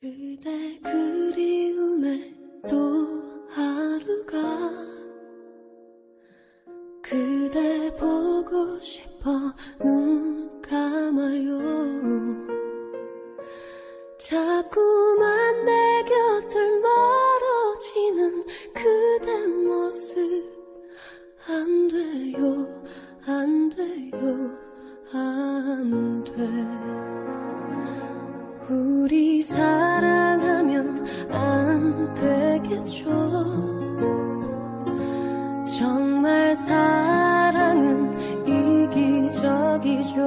그대 그리움에 또 하루가 그대 보고 싶어 눈 감아요 자꾸만 내 곁을 멀어지는 그대 모습 안 돼요 안 돼요 안 돼. 우리 사 생각해줘. 정말 사랑은 이기적이죠.